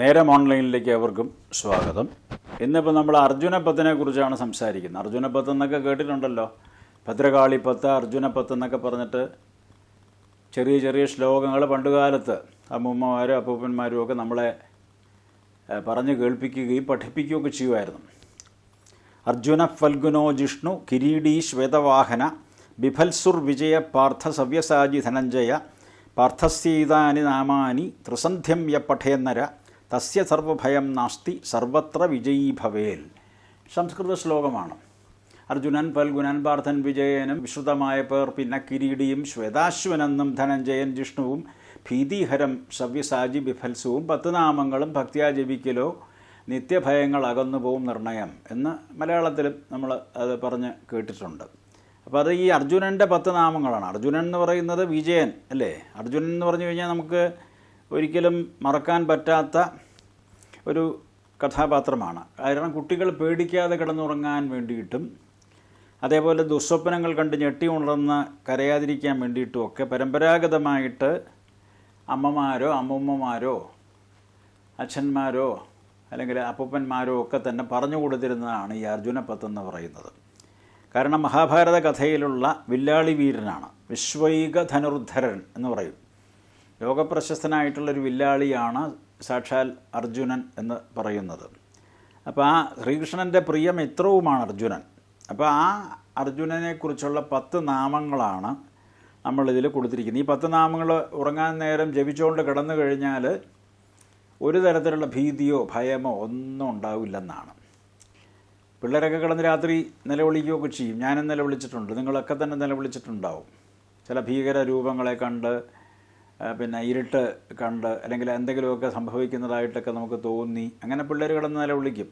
നേരം ഓൺലൈനിലേക്ക് അവർക്കും സ്വാഗതം. ഇന്നിപ്പോൾ നമ്മൾ അർജുനപ്പത്തിനെ കുറിച്ചാണ് സംസാരിക്കുന്നത്. അർജുനപ്പത്ത് എന്നൊക്കെ കേട്ടിട്ടുണ്ടല്ലോ. ഭദ്രകാളിപ്പത്ത് അർജുനപ്പത്ത് എന്നൊക്കെ പറഞ്ഞിട്ട് ചെറിയ ചെറിയ ശ്ലോകങ്ങൾ പണ്ടുകാലത്ത് അമ്മൂമ്മമാരും അപ്പൂപ്പന്മാരും ഒക്കെ നമ്മളെ പറഞ്ഞു കേൾപ്പിക്കുകയും പഠിപ്പിക്കുകയൊക്കെ ചെയ്യുമായിരുന്നു. അർജുന ഫൽഗുനോ ജിഷ്ണു കിരീടീ ശ്വേതവാഹന ബിഫൽസുർ വിജയ പാർത്ഥ സവ്യസാജി ധനഞ്ജയ പാർത്ഥസീതാനി നാമാനി ത്രിസന്ധ്യം യ പഠേന്നര തസ്യ സർവഭയം നാസ്തി സർവത്ര വിജയീ ഭവേൽ. സംസ്കൃത ശ്ലോകമാണ് അർജുനൻ പൽഗുനൻ പാർത്ഥൻ വിജയനും വിശ്രുതമായ പേർ പിന്നെ കിരീടിയും ശ്വേതാശ്വനെന്നും ധനഞ്ജയൻ ജിഷ്ണുവും ഭീതിഹരം സവ്യസാജി ബിഫൽസുവും പത്ത് നാമങ്ങളും ഭക്തിയാ ജപിക്കലോ നിത്യഭയങ്ങൾ അകന്നു പോവും നിർണയം എന്ന് മലയാളത്തിലും നമ്മൾ അത് പറഞ്ഞ് കേട്ടിട്ടുണ്ട്. അപ്പോൾ അത് ഈ അർജുനന്റെ പത്ത് നാമങ്ങളാണ്. അർജുനൻ എന്ന് പറയുന്നത് വിജയൻ അല്ലേ? അർജുനൻ എന്ന് പറഞ്ഞു കഴിഞ്ഞാൽ നമുക്ക് ഒരിക്കലും മറക്കാൻ പറ്റാത്ത ഒരു കഥാപാത്രമാണ്. കാരണം കുട്ടികൾ പേടിക്കാതെ കിടന്നുറങ്ങാൻ വേണ്ടിയിട്ടും അതേപോലെ ദുസ്വപ്നങ്ങൾ കണ്ട് ഞെട്ടി ഉണർന്ന് കരയാതിരിക്കാൻ വേണ്ടിയിട്ടും ഒക്കെ പരമ്പരാഗതമായിട്ട് അമ്മമാരോ അമ്മൂമ്മമാരോ അച്ഛന്മാരോ അല്ലെങ്കിൽ അപ്പൂപ്പന്മാരോ ഒക്കെ തന്നെ പറഞ്ഞു കൊടുത്തിരുന്നതാണ് ഈ അർജുനപ്പത്ത് എന്ന് പറയുന്നത്. കാരണം മഹാഭാരത കഥയിലുള്ള വില്ലാളി വീരനാണ് വിശ്വൈക ധനുർധരൻ എന്ന് പറയും. ലോകപ്രശസ്തനായിട്ടുള്ളൊരു വില്ലാളിയാണ് സാക്ഷാൽ അർജുനൻ എന്ന് പറയുന്നത്. അപ്പോൾ ആ ശ്രീകൃഷ്ണന്റെ പ്രിയ മിത്രവുമാണ് അർജുനൻ. അപ്പോൾ ആ അർജുനനെക്കുറിച്ചുള്ള പത്ത് നാമങ്ങളാണ് നമ്മളിതിൽ കൊടുത്തിരിക്കുന്നത്. ഈ പത്ത് നാമങ്ങൾ ഉറങ്ങാൻ നേരം ജപിച്ചുകൊണ്ട് കിടന്നു കഴിഞ്ഞാൽ ഒരു തരത്തിലുള്ള ഭീതിയോ ഭയമോ ഒന്നും ഉണ്ടാവില്ലെന്നാണ്. പിള്ളേരൊക്കെ കിടന്ന് രാത്രി നിലവിളിക്കുകയൊക്കെ ചെയ്യും. ഞാനും നിലവിളിച്ചിട്ടുണ്ട്. നിങ്ങളൊക്കെ തന്നെ നിലവിളിച്ചിട്ടുണ്ടാവും. ചില ഭീകര രൂപങ്ങളെ കണ്ട് പിന്നെ ഇരുട്ട് കണ്ട് അല്ലെങ്കിൽ എന്തെങ്കിലുമൊക്കെ സംഭവിക്കുന്നതായിട്ടൊക്കെ നമുക്ക് തോന്നി. അങ്ങനെ പിള്ളേർ കിടന്ന് നിലവിളിക്കും.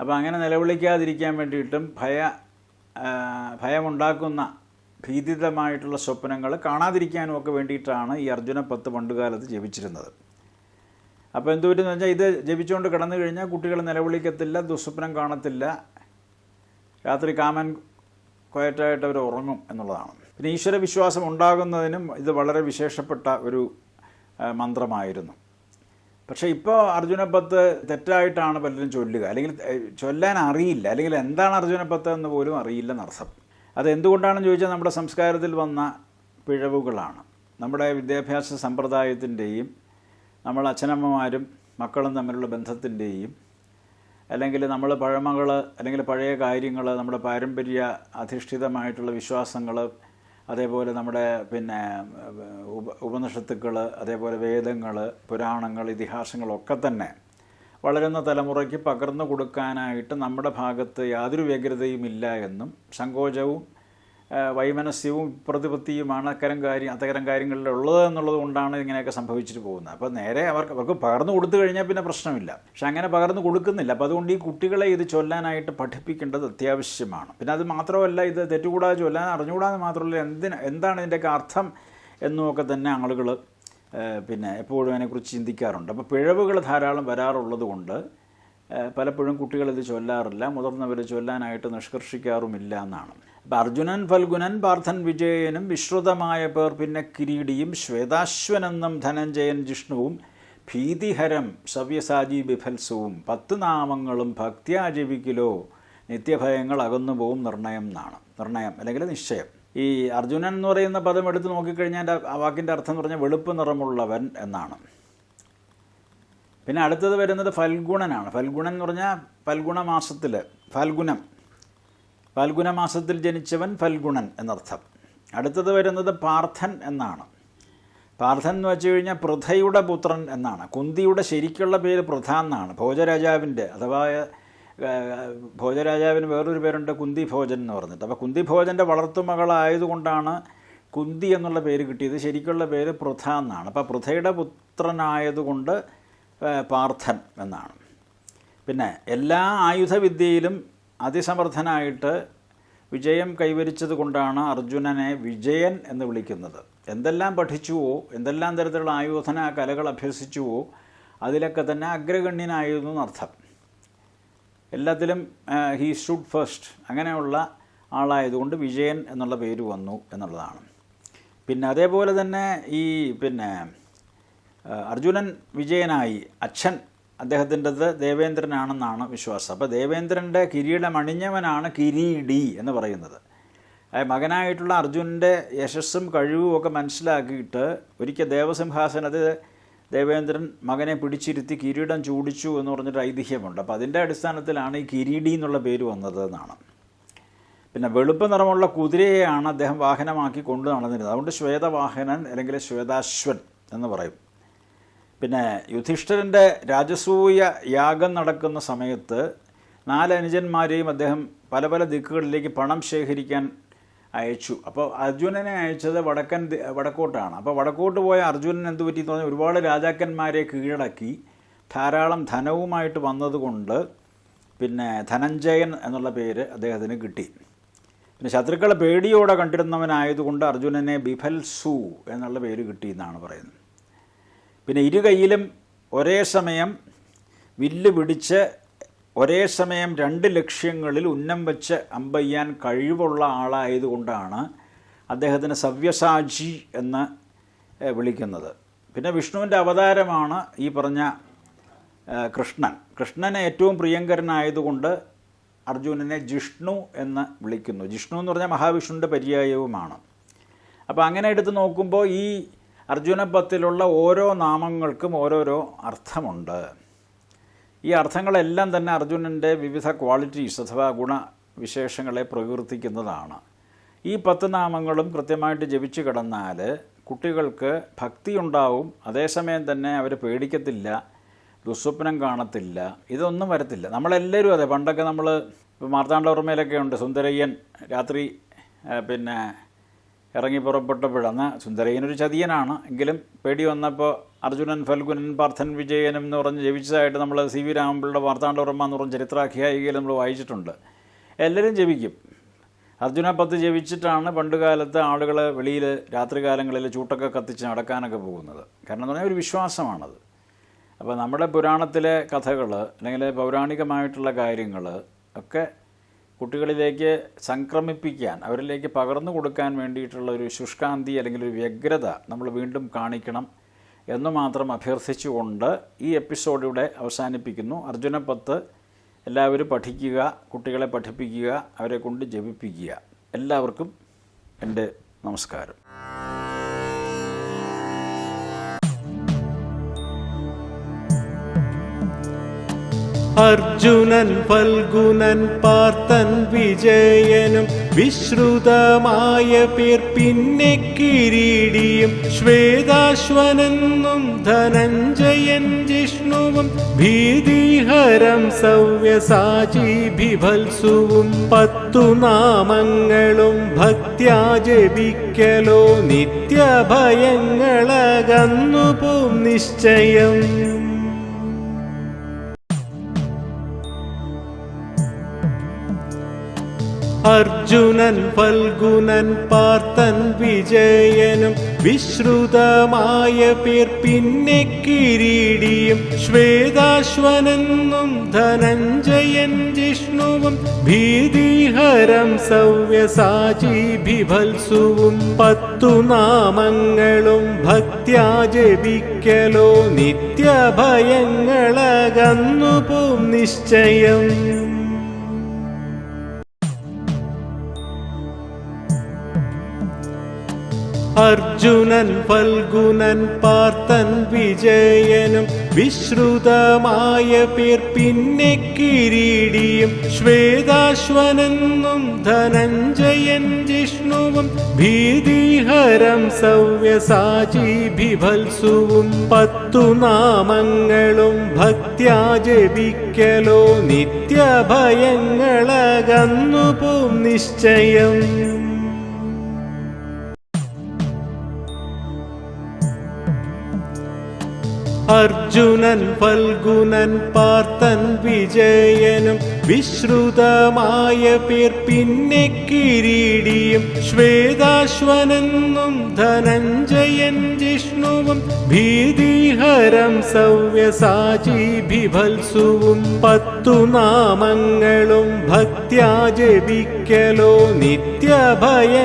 അപ്പോൾ അങ്ങനെ നിലവിളിക്കാതിരിക്കാൻ വേണ്ടിയിട്ടും ഭയ ഭയമുണ്ടാക്കുന്ന ഭീതിതമായിട്ടുള്ള സ്വപ്നങ്ങൾ കാണാതിരിക്കാനും ഒക്കെ വേണ്ടിയിട്ടാണ് ഈ അർജുന പത്ത് പണ്ടുകാലത്ത് ജപിച്ചിരുന്നത്. അപ്പോൾ എന്ത് പറ്റുമെന്ന് വെച്ചാൽ ഇത് ജപിച്ചുകൊണ്ട് കിടന്നു കഴിഞ്ഞാൽ കുട്ടികൾ നിലവിളിക്കത്തില്ല ദുസ്വപ്നം കാണത്തില്ല. രാത്രി കാമൻ ക്വയറ്റായിട്ട് അവർ ഉറങ്ങും എന്നുള്ളതാണ്. പിന്നെ ഈശ്വര വിശ്വാസം ഉണ്ടാകുന്നതിനും ഇത് വളരെ വിശേഷപ്പെട്ട ഒരു മന്ത്രമായിരുന്നു. പക്ഷേ ഇപ്പോൾ അർജുനപ്പത്ത് തെറ്റായിട്ടാണ് പലരും ചൊല്ലുക. അല്ലെങ്കിൽ ചൊല്ലാൻ അറിയില്ല. അല്ലെങ്കിൽ എന്താണ് അർജുനപ്പത്ത് എന്ന് പോലും അറിയില്ല നർസം അത് എന്തുകൊണ്ടാണെന്ന് ചോദിച്ചാൽ നമ്മുടെ സംസ്കാരത്തിൽ വന്ന പിഴവുകളാണ്. നമ്മുടെ വിദ്യാഭ്യാസ സമ്പ്രദായത്തിന്റെയും നമ്മൾ അച്ഛനമ്മമാരും മക്കളും തമ്മിലുള്ള ബന്ധത്തിന്റെയും അല്ലെങ്കിൽ നമ്മൾ പഴമകൾ അല്ലെങ്കിൽ പഴയ കാര്യങ്ങൾ നമ്മുടെ പാരമ്പര്യ അധിഷ്ഠിതമായിട്ടുള്ള വിശ്വാസങ്ങൾ അതേപോലെ നമ്മുടെ പിന്നെ ഉപ ഉപനിഷത്തുക്കൾ അതേപോലെ വേദങ്ങൾ പുരാണങ്ങൾ ഇതിഹാസങ്ങളൊക്കെ തന്നെ വളരുന്ന തലമുറയ്ക്ക് പകർന്നു കൊടുക്കാനായിട്ട് നമ്മുടെ ഭാഗത്ത് യാതൊരു വ്യഗ്രതയും ഇല്ല എന്നും സങ്കോചവും വൈമനസ്യവും പ്രതിപത്തിയുമാണ് അത്തരം കാര്യം അത്തരം കാര്യങ്ങളിൽ ഉള്ളത് എന്നുള്ളത് കൊണ്ടാണ് ഇങ്ങനെയൊക്കെ സംഭവിച്ചിട്ട് പോകുന്നത്. അപ്പോൾ നേരെ അവർക്ക് അവർക്ക് പകർന്നു കൊടുത്തു കഴിഞ്ഞാൽ പിന്നെ പ്രശ്നമില്ല. പക്ഷെ അങ്ങനെ പകർന്നു കൊടുക്കുന്നില്ല. അപ്പോൾ അതുകൊണ്ട് ഈ കുട്ടികളെ ഇത് ചൊല്ലാനായിട്ട് പഠിപ്പിക്കേണ്ടത് അത്യാവശ്യമാണ്. പിന്നെ അത് മാത്രമല്ല ഇത് തെറ്റുകൂടാതെ ചൊല്ലാൻ അറിഞ്ഞുകൂടാതെ മാത്രമല്ല എന്തിന് എന്താണ് ഇതിന്റെയൊക്കെ അർത്ഥം എന്നൊക്കെ തന്നെ ആളുകൾ പിന്നെ എപ്പോഴും അതിനെക്കുറിച്ച് ചിന്തിക്കാറുണ്ട്. അപ്പോൾ പിഴവുകൾ ധാരാളം വരാറുള്ളത് കൊണ്ട് പലപ്പോഴും കുട്ടികളിത് ചൊല്ലാറില്ല. മുതിർന്നവർ ചൊല്ലാനായിട്ട് നിഷ്കർഷിക്കാറുമില്ല എന്നാണ്. അപ്പം അർജുനൻ ഫൽഗുനൻ പാർത്ഥൻ വിജയനും വിശ്രുതമായ പേർ പിന്നെ കിരീടിയും ശ്വേതാശ്വനെന്നും ധനഞ്ജയൻ ജിഷ്ണുവും ഭീതിഹരം സവ്യസാജി ബിഫൽസവും പത്ത് നാമങ്ങളും ഭക്തിയാജീവിക്കലോ നിത്യഭയങ്ങൾ അകന്നുപോകും നിർണയം എന്നാണ് നിർണയം അല്ലെങ്കിൽ നിശ്ചയം. ഈ അർജുനൻ എന്ന് പറയുന്ന പദം എടുത്ത് നോക്കിക്കഴിഞ്ഞാൽ ആ വാക്കിന്റെ അർത്ഥം എന്ന് പറഞ്ഞാൽ വെളുപ്പ് നിറമുള്ളവൻ എന്നാണ്. പിന്നെ അടുത്തത് വരുന്നത് ഫൽഗുണനാണ്. ഫൽഗുണൻ എന്ന് പറഞ്ഞാൽ ഫൽഗുണ മാസത്തിൽ ഫൽഗുനം. ഫൽഗുന മാസത്തിൽ ജനിച്ചവൻ ഫൽഗുണൻ എന്നർത്ഥം. അടുത്തത് വരുന്നത് പാർത്ഥൻ എന്നാണ്. പാർത്ഥൻ എന്ന് വെച്ച് കഴിഞ്ഞാൽ പൃഥയുടെ പുത്രൻ എന്നാണ്. കുന്തിയുടെ ശരിക്കുള്ള പേര് പൃഥ എന്നാണ്. ഭോജരാജാവിന്റെ അഥവാ ഭോജരാജാവിന് വേറൊരു പേരുണ്ട് കുന്തി ഭോജൻ എന്ന് പറഞ്ഞിട്ട്. അപ്പോൾ കുന്തി ഭോജന്റെ വളർത്തുമകളായതുകൊണ്ടാണ് കുന്തി എന്നുള്ള പേര് കിട്ടിയത്. ശരിക്കുള്ള പേര് പൃഥ എന്നാണ്. അപ്പോൾ പൃഥയുടെ പുത്രനായതുകൊണ്ട് പാർത്ഥൻ എന്നാണ്. പിന്നെ എല്ലാ ആയുധവിദ്യയിലും അതിസമർത്ഥനായിട്ട് വിജയം കൈവരിച്ചത് കൊണ്ടാണ് അർജുനനെ വിജയൻ എന്ന് വിളിക്കുന്നത്. എന്തെല്ലാം പഠിച്ചുവോ എന്തെല്ലാം തരത്തിലുള്ള ആയോധന കലകൾ അഭ്യസിച്ചുവോ അതിലൊക്കെ തന്നെ അഗ്രഗണ്യനായിരുന്നു എന്നർത്ഥം. എല്ലാത്തിലും ഹീ ഷുഡ് ഫസ്റ്റ് അങ്ങനെയുള്ള ആളായതുകൊണ്ട് വിജയൻ എന്നുള്ള പേര് വന്നു എന്നുള്ളതാണ്. പിന്നെ അതേപോലെ തന്നെ ഈ പിന്നെ അർജുനൻ വിജയനായി അച്ഛൻ അദ്ദേഹത്തിന്റെത് ദേവേന്ദ്രനാണെന്നാണ് വിശ്വാസം. അപ്പോൾ ദേവേന്ദ്രന്റെ കിരീടമണിഞ്ഞവനാണ് കിരീടി എന്ന് പറയുന്നത്. മകനായിട്ടുള്ള അർജുനന്റെ യശസ്സും കഴിവും ഒക്കെ മനസ്സിലാക്കിയിട്ട് ഒരിക്കൽ ദേവസിംഹാസനത്തിൽ ദേവേന്ദ്രൻ മകനെ പിടിച്ചിരുത്തി കിരീടം ചൂടിച്ചു എന്ന് പറഞ്ഞൊരു ഐതിഹ്യമുണ്ട്. അപ്പോൾ അതിന്റെ അടിസ്ഥാനത്തിലാണ് ഈ കിരീടി എന്നുള്ള പേര് വന്നത് എന്നാണ്. പിന്നെ വെളുപ്പ് നിറമുള്ള കുതിരയെയാണ് അദ്ദേഹം വാഹനമാക്കി കൊണ്ടു നടന്നിരുന്നത്. അതുകൊണ്ട് ശ്വേതവാഹനൻ അല്ലെങ്കിൽ ശ്വേതാശ്വൻ എന്ന് പറയും. പിന്നെ യുധിഷ്ഠിരന്റെ രാജസൂയ യാഗം നടക്കുന്ന സമയത്ത് നാല് അനുജന്മാരെയും അദ്ദേഹം പല പല ദിക്കുകളിലേക്ക് പണം ശേഖരിക്കാൻ അയച്ചു. അപ്പോൾ അർജുനനെ അയച്ചത് വടക്കൻ വടക്കോട്ടാണ്. അപ്പോൾ വടക്കോട്ട് പോയ അർജുനൻ എന്ത് പറ്റി എന്ന് പറഞ്ഞാൽ ഒരുപാട് രാജാക്കന്മാരെ കീഴടക്കി ധാരാളം ധനവുമായിട്ട് വന്നതുകൊണ്ട് പിന്നെ ധനഞ്ജയൻ എന്നുള്ള പേര് അദ്ദേഹത്തിന് കിട്ടി. പിന്നെ ശത്രുക്കളെ പേടിയോടെ കണ്ടിരുന്നവനായതുകൊണ്ട് അർജുനനെ ബിഫൽസു എന്നുള്ള പേര് കിട്ടി എന്നാണ് പറയുന്നത്. പിന്നെ ഇരുകൈയിലും ഒരേ സമയം വില്ല് പിടിച്ച് ഒരേ സമയം രണ്ട് ലക്ഷ്യങ്ങളിൽ ഉന്നം വെച്ച് അമ്പയ്യാൻ കഴിവുള്ള ആളായതുകൊണ്ടാണ് അദ്ദേഹത്തിന് സവ്യസാജി എന്ന് വിളിക്കുന്നത്. പിന്നെ വിഷ്ണുവിന്റെ അവതാരമാണ് ഈ പറഞ്ഞ കൃഷ്ണൻ. കൃഷ്ണന് ഏറ്റവും പ്രിയങ്കരനായതുകൊണ്ട് അർജുനനെ ജിഷ്ണു എന്ന് വിളിക്കുന്നു. ജിഷ്ണു എന്ന് പറഞ്ഞാൽ മഹാവിഷ്ണുവിന്റെ പര്യായവുമാണ്. അപ്പോൾ അങ്ങനെ എടുത്ത് നോക്കുമ്പോൾ ഈ അർജുനപത്തിലുള്ള ഓരോ നാമങ്ങൾക്കും ഓരോരോ അർത്ഥമുണ്ട്. ഈ അർത്ഥങ്ങളെല്ലാം തന്നെ അർജുനന്റെ വിവിധ ക്വാളിറ്റീസ് അഥവാ ഗുണവിശേഷങ്ങളെ പ്രകീർത്തിക്കുന്നതാണ്. ഈ പത്ത് നാമങ്ങളും കൃത്യമായിട്ട് ജപിച്ചു കിടന്നാൽ കുട്ടികൾക്ക് ഭക്തി ഉണ്ടാവും അതേസമയം തന്നെ അവർ പേടിക്കത്തില്ല ദുസ്വപ്നം കാണത്തില്ല ഇതൊന്നും വരത്തില്ല. നമ്മളെല്ലാവരും അതെ പണ്ടൊക്കെ നമ്മൾ മാർത്താണ്ഡവർമ്മയിലൊക്കെ ഉണ്ട് സുന്ദരയ്യൻ രാത്രി പിന്നെ ഇറങ്ങി പുറപ്പെട്ടപ്പോഴന്ന് സുന്ദരയ്യനൊരു ചതിയനാണ്. എങ്കിലും പേടി വന്നപ്പോൾ അർജുനൻ ഫൽഗുനൻ പാർത്ഥൻ വിജയനും എന്ന് പറഞ്ഞ് ജപിച്ചതായിട്ട് നമ്മൾ സി വി രാമപിള്ള വാർത്താണ്ഡവർമ്മ എന്ന് പറഞ്ഞ ചരിത്രാഖ്യായികയിൽ നമ്മൾ വായിച്ചിട്ടുണ്ട്. എല്ലാവരും ജപിക്കും അർജുന പത്ത് ജപിച്ചിട്ടാണ് പണ്ട് കാലത്ത് ആളുകൾ വെളിയിൽ രാത്രികാലങ്ങളിൽ ചൂട്ടൊക്കെ കത്തിച്ച് നടക്കാനൊക്കെ പോകുന്നത്. കാരണം എന്ന് പറഞ്ഞാൽ ഒരു വിശ്വാസമാണത്. അപ്പോൾ നമ്മുടെ പുരാണത്തിലെ കഥകൾ അല്ലെങ്കിൽ പൗരാണികമായിട്ടുള്ള കാര്യങ്ങൾ ഒക്കെ കുട്ടികളിലേക്ക് സംക്രമിപ്പിക്കാൻ അവരിലേക്ക് പകർന്നു കൊടുക്കാൻ വേണ്ടിയിട്ടുള്ള ഒരു ശുഷ്കാന്തി അല്ലെങ്കിൽ ഒരു വ്യഗ്രത നമ്മൾ വീണ്ടും കാണിക്കണം എന്ന് മാത്രം അഭ്യർത്ഥിച്ചുകൊണ്ട് ഈ എപ്പിസോഡ് ഇവിടെ അവസാനിപ്പിക്കുന്നു. അർജുന പത്ത് എല്ലാവരും പഠിക്കുക കുട്ടികളെ പഠിപ്പിക്കുക അവരെ കൊണ്ട് ജപിപ്പിക്കുക. എല്ലാവർക്കും എന്റെ നമസ്കാരം. അർജുനൻ ഫൽഗുനൻ പാർത്തൻ വിജയനും വിശ്രുതമായ പേർ പിന്നെ കിരീടിയും ശ്വേതാശ്വനെന്നും ധനഞ്ജയൻ ജിഷ്ണുവും ഭീതിഹരം സവ്യസാചി ബിഭത്സുവും പത്തു നാമങ്ങളും ഭക്ത്യാ ജപിക്കലോ നിത്യഭയങ്ങളകന്നു പോം നിശ്ചയം. അർജുനൻ ഫൽഗുനൻ പാർത്തൻ വിജയനും വിശ്രുതമായ പേർ പിന്നെ കിരീടിയും ശ്വേതാശ്വനെന്നും ധനഞ്ജയൻ ജിഷ്ണുവും ഭീതിഹരം സവ്യസാചി ബിഭത്സുവും പത്തു നാമങ്ങളും ഭക്ത്യാ ജപിക്കലോ നിത്യഭയങ്ങളകന്നു പോം നിശ്ചയം. അർജുനൻ ഫൽഗുനൻ പാർത്തൻ വിജയനും വിശ്രുതമായ പേർ പിന്നെ കിരീടിയും ശ്വേതാശ്വനെന്നും ധനഞ്ജയൻ ജിഷ്ണുവും ഭീതിഹരം സൗവ്യസാചി ബിഭത്സുവും പത്തു നാമങ്ങളും ഭക്ത്യാ ജപിക്കലോ നിത്യഭയങ്ങളകന്നു പോം നിശ്ചയം. അർജുനൻ ഫൽഗുനൻ പാർത്തൻ വിജയനും വിശ്രുതമായ പേർ പിന്നെ കിരീടിയും ശ്വേതാശ്വനെന്നും ധനഞ്ജയൻ ജിഷ്ണുവും ഭീതിഹരം സൗവ്യസാചി ബിഭത്സുവും പത്തു നാമങ്ങളും ഭക്ത്യാ ജപിക്കലോ നിത്യഭയങ്ങളകന്നു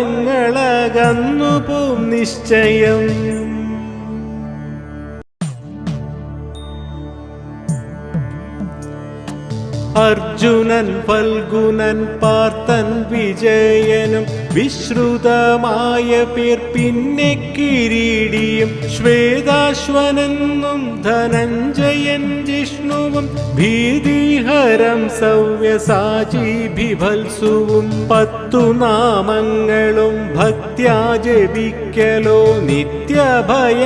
പോം നിശ്ചയം. അർജുനൻ ഫൽഗുനൻ പാർത്തൻ വിജയനും വിശ്രുതമായ പേർ പിന്നെ കിരീടിയും ശ്വേതാശ്വനെന്നും ധനഞ്ജയൻ ജിഷ്ണുവും ഭീതിഹരം സൗവ്യസാചി ബിഭത്സുവും പത്തു നാമങ്ങളും ഭക്ത്യാ ജപിക്കലോ നിത്യഭയങ്ങളകന്നു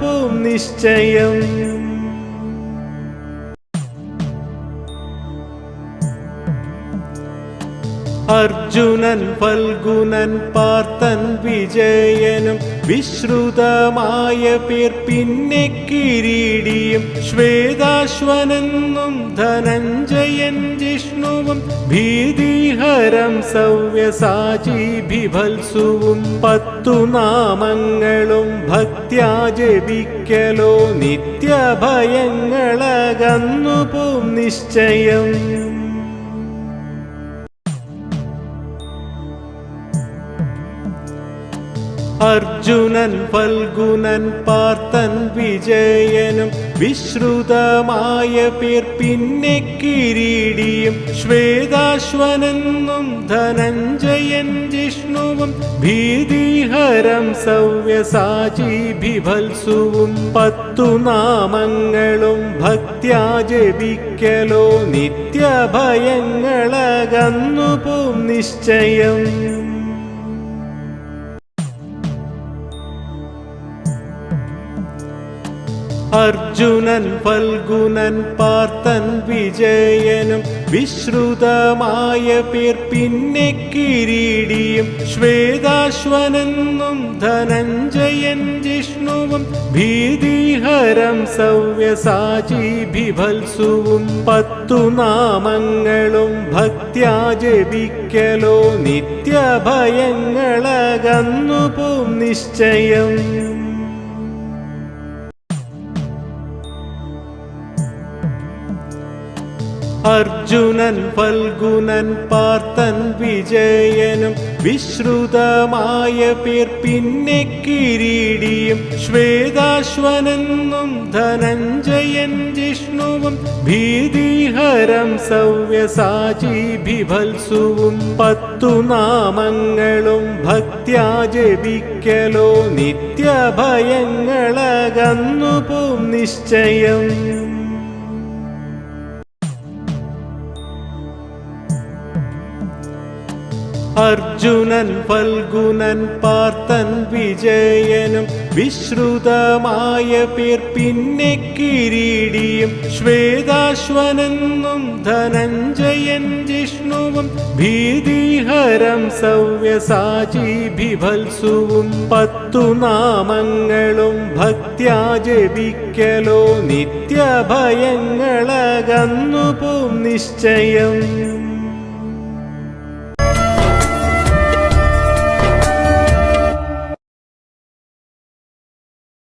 പോം നിശ്ചയം. അർജുനൻ ഫൽഗുനൻ പാർത്തൻ വിജയനും വിശ്രുതമായ പേർ പിന്നെ കിരീടിയും ശ്വേതാശ്വനെന്നും ധനഞ്ജയൻ ജിഷ്ണുവും ഭീതിഹരം സവ്യസാചി ബിഭത്സുവും പത്തു നാമങ്ങളും ഭക്ത്യാ ജപിക്കലോ നിത്യഭയങ്ങളകന്നു നിശ്ചയം. അർജുനൻ ഫൽഗുനൻ പാർത്തൻ വിജയനും വിശ്രുതമായ പേർ പിന്നെ കിരീടിയും ശ്വേതാശ്വനെന്നും ധനഞ്ജയൻ ജിഷ്ണുവും ഭീതിഹരം സവ്യസാചി ബിഭത്സുവും പത്തു നാമങ്ങളും ഭക്ത്യാ ജപിക്കലോ നിത്യഭയങ്ങളകന്നു പോം നിശ്ചയം. അർജുനൻ ഫൽഗുനൻ പാർത്തൻ വിജയനും വിശ്രുതമായ പേർ പിന്നെ കിരീടിയും ശ്വേതാശ്വനെന്നും ധനഞ്ജയൻ ജിഷ്ണുവും ഭീതിഹരം സൗവ്യസാചി ബിഭത്സുവും പത്തു നാമങ്ങളും ഭക്ത്യാ ജപിക്കലോ നിത്യഭയങ്ങളകന്നു പോം നിശ്ചയം. അർജുനൻ ഫൽഗുനൻ പാർത്തൻ വിജയനും വിശ്രുതമായ പേർ പിന്നെ കിരീടിയും ശ്വേതാശ്വനെന്നും ധനഞ്ജയൻ ജിഷ്ണുവും ഭീതിഹരം സൗവ്യസാചി ബിഭത്സുവും പത്തു നാമങ്ങളും ഭക്ത്യാ ജപിക്കലോ നിത്യഭയങ്ങളകന്നു പോം നിശ്ചയം. അർജുനൻ ഫൽഗുനൻ പാർത്തൻ വിജയനും വിശ്രുതമായ പേർ പിന്നെ കിരീടിയും ശ്വേതാശ്വനെന്നും ധനഞ്ജയൻ ജിഷ്ണുവും ഭീതിഹരം സൗവ്യസാചി ബിഭത്സുവും പത്തു നാമങ്ങളും ഭക്ത്യാ ജപിക്കലോ നിത്യഭയങ്ങളകന്നു പോം നിശ്ചയം.